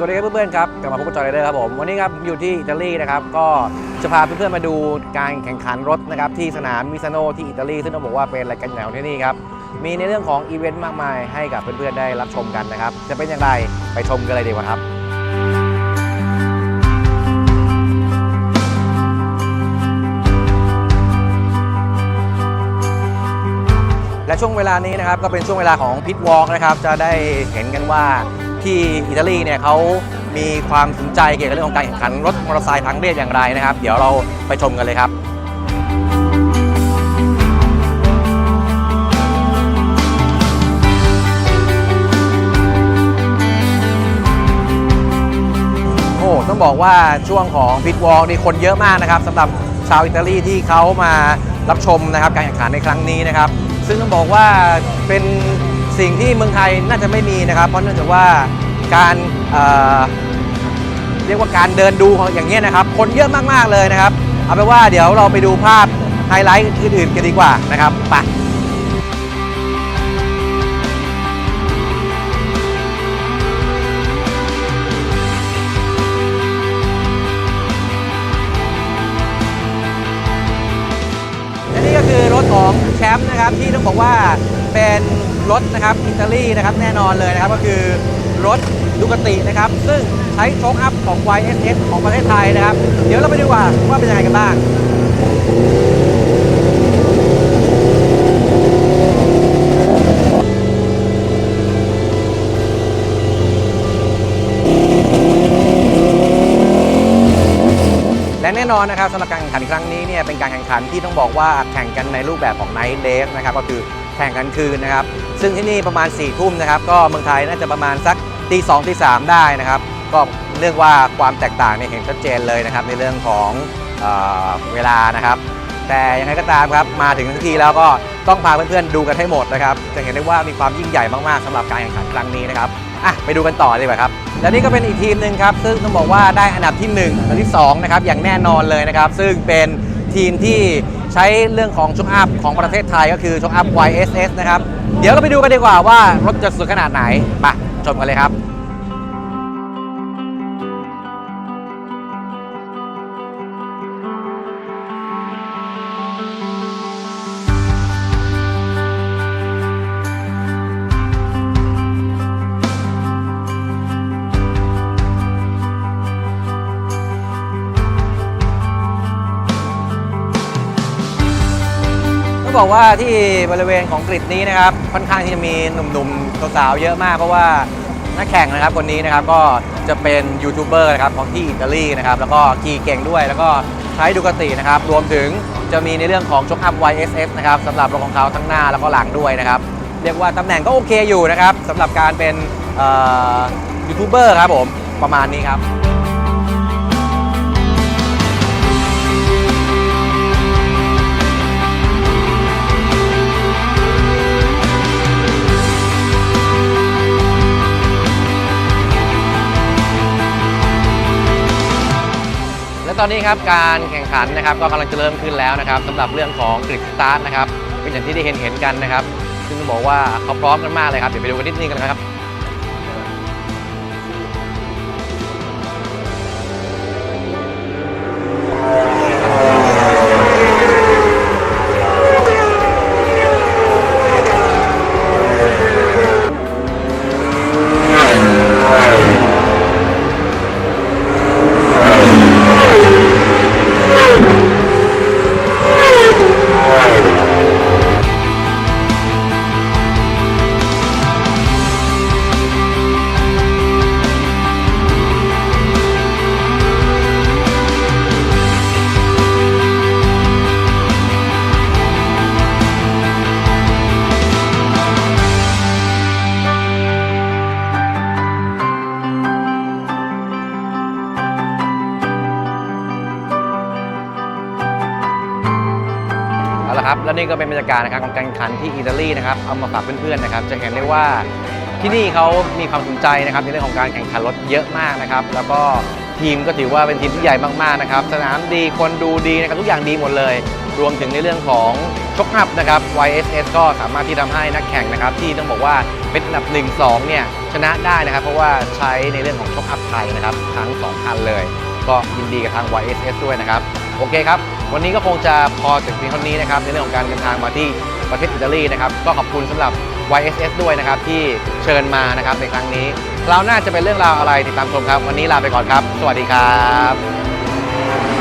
สวัสดีครับเพื่อนๆครับกลับมาพบกับจอยไรเดอร์ครับผมวันนี้ครับอยู่ที่อิตาลีนะครับก็จะพาเพื่อนๆมาดูการแข่งขันรถนะครับที่สนามมิซานโนที่อิตาลีซึ่งต้องบอกว่าเป็นรายการใหญ่ของที่นี่ครับมีในเรื่องของอีเวนต์มากมายให้กับเพื่อนๆได้รับชมกันนะครับจะเป็นอย่างไรไปชมกันเลยดีกว่าครับและช่วงเวลานี้นะครับก็เป็นช่วงเวลาของพิทวอล์กนะครับจะได้เห็นกันว่า ที่อิตาลีเนี่ยเขามีความสนใจเกี่ยวกับเรื่องของการแข่งขันรถมอเตอร์ไซค์ทางเรียบอย่างไรนะครับ เดี๋ยวเราไปชมกันเลยครับโอ้ต้องบอกว่าช่วงของพิทวอล์กนี่คนเยอะมากนะครับสำหรับชาวอิตาลีที่เขามารับชมนะครับการแข่งขันในครั้งนี้นะครับ ซึ่งต้องบอกว่าเป็น สิ่งที่เมืองไทยน่าจะไม่มีนะครับ เพราะเนื่องจากว่าการเอ่อเรียกว่าการเดินดูของอย่างเงี้ยนะครับ คนเยอะมากๆเลยนะครับ เอาเป็นว่าเดี๋ยวเราไปดูภาพไฮไลท์อื่นๆกันดีกว่านะครับไปและนี่ก็คือรถของแชมป์นะครับที่ต้องบอกว่าเป็น รถนะครับอิตาลีนะครับแน่นอนเลยนะครับก็คือรถดูกตินะครับ ซึ่งใช้โชคอัพของ YSS ของประเทศไทยนะครับ เดี๋ยวเราไปดูว่าว่าเป็นยังไงกันบ้างและแน่นอนนะครับสำหรับการแข่งขันครั้งนี้เนี่ยเป็นการแข่งขันที่ต้องบอกว่าแข่งกันในรูปแบบของ Night Race นะครับก็คือแข่งกันคืนนะครับ ซึ่งที่นี่ประมาณ4ี่ทุ่มนะครับก็เมืองไทยน่าจะประมาณสักตีสองตีสามได้นะครับ ก็เรียกว่าความแตกต่างเนี่ยเห็นชัดเจนเลยนะครับในเรื่องของเออเวลานะครับ แต่ยังไงก็ตามครับมาถึงทั้งทีแล้วก็ต้องพาเพื่อนๆดูกันให้หมดนะครับจะเห็นได้ว่ามีความยิ่งใหญ่มากๆสำหรับการแข่งขันครั้งนี้นะครับอะไปดูกันต่อเลยครับ และนี่ก็เป็นอีกทีมหนึ่งครับ ซึ่งต้องบอกว่าได้อันดับที่1อันดับที่2นะครับอย่างแน่นอนเลยนะครับ ซึ่งเป็นทีมที่ ช้เรื่องของช็อคอัพของประเทศไทยก็คือช็อคอัพ YSS นะครับ เดี๋ยวเราไปดูกันดีกว่าว่ารถจะสวยขนาดไหนไปชมกันเลยครับ บอกว่าที่บริเวณของกริดนี้นะครับค่อนข้างที่จะมีหนุ่มๆสาวๆเยอะมากเพราะว่านักแข่งนะครับคนนี้นะครับก็จะเป็นยูทูบเบอร์นะครับของที่อิตาลีนะครับแล้วก็ขี่เก่งด้วย แล้วก็ใช้ดูกตินะครับ รวมถึงจะมีในเรื่องของชกอัพ YSS นะครับสำหรับรถของเขาทั้งหน้าแล้วก็หลังด้วยนะครับ เรียกว่าตำแหน่งก็โอเคอยู่นะครับสำหรับการเป็นยูทูบเบอร์ครับผมประมาณนี้ครับ ตอนนี้ครับการแข่งขันนะครับก็กำลังจะเริ่มขึ้นแล้วนะครับสำหรับเรื่องของกริดสตาร์ทนะครับเป็นอย่างที่ได้เห็นเห็นกันนะครับซึ่งต้องบอกว่าเขาพร้อมกันมากเลยครับเดี๋ยวไปดูกันนิดนึงกันนะครับ ละครับ แล้วนี่ก็เป็นบรรยากาศนะครับของการแข่งขันที่อิตาลีนะครับ เอามาฝากเพื่อนๆนะครับ จะเห็นได้ว่าที่นี่เขามีความสนใจนะครับในเรื่องของการแข่งขันรถเยอะมากนะครับ แล้วก็ทีมก็ถือว่าเป็นทีมที่ใหญ่มากๆนะครับ สนามดี คนดูดีนะครับทุกอย่างดีหมดเลย รวมถึงในเรื่องของชกอัพนะครับ YSS ก็สามารถที่ทำให้นักแข่งนะครับ ที่ต้องบอกว่าเป็นอันดับ 1-2 เนี่ยชนะได้นะครับ เพราะว่าใช้ในเรื่องของชกอัพไทยนะครับทั้ง2คันเลย ก็ยินดีกับทาง YSS ด้วยนะครับ โอเคครับ วันนี้ก็คงจะพอถึงเพียงเท่านี้นะครับในเรื่องของการเดินทางมาที่ประเทศอิตาลีนะครับก็ขอบคุณสำหรับ YSS ด้วยนะครับที่เชิญมานะครับในครั้งนี้คราวหน้าจะเป็นเรื่องราวอะไรติดตามชมครับ วันนี้ลาไปก่อนครับ สวัสดีครับ